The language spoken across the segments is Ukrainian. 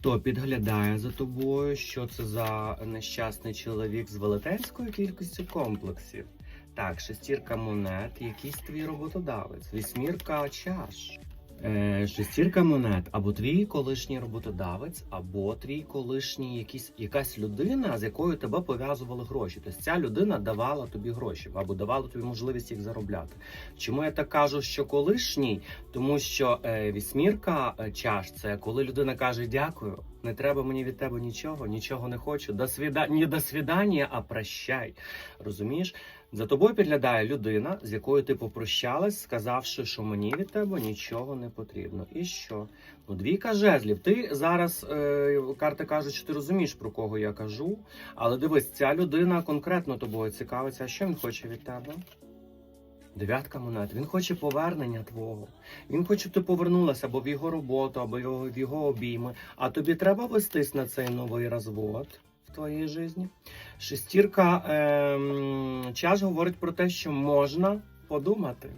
Хто підглядає за тобою? Що це за нещасний чоловік з велетенською кількістю комплексів? Так, шестірка монет, якийсь твій роботодавець, вісьмірка чаш. Е, шестірка монет, або твій колишній роботодавець, або твій колишній якийсь, якась людина, з якою тебе пов'язували гроші. Тобто ця людина давала тобі гроші, або давала тобі можливість їх заробляти. Чому я так кажу, що колишній? Тому що е, вісьмірка е, чаш це коли людина каже дякую, не треба мені від тебе нічого, нічого не хочу. До свіда... Не до свідання, а прощай. Розумієш? За тобою підглядає людина, з якою ти попрощалась, сказавши, що мені від тебе нічого не потрібно. І що? Ну, двійка жезлів. Ти зараз е, карти кажуть, що ти розумієш, про кого я кажу. Але дивись, ця людина конкретно тобою цікавиться. Що він хоче від тебе? Дев'ятка монет. Він хоче повернення твого. Він хоче, щоб ти повернулася або в його роботу, або в його, в його обійми. А тобі треба вестись на цей новий розвод в твоїй житті. Шестірка ем, час говорить про те, що можна подумати.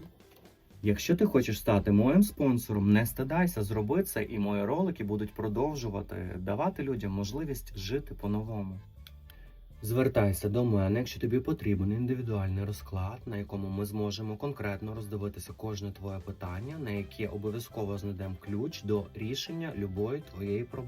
Якщо ти хочеш стати моїм спонсором, не стидайся, зроби це, і мої ролики будуть продовжувати давати людям можливість жити по-новому. Звертайся до мене, якщо тобі потрібен індивідуальний розклад, на якому ми зможемо конкретно роздивитися кожне твоє питання, на яке обов'язково знайдемо ключ до рішення любої твоєї проблеми.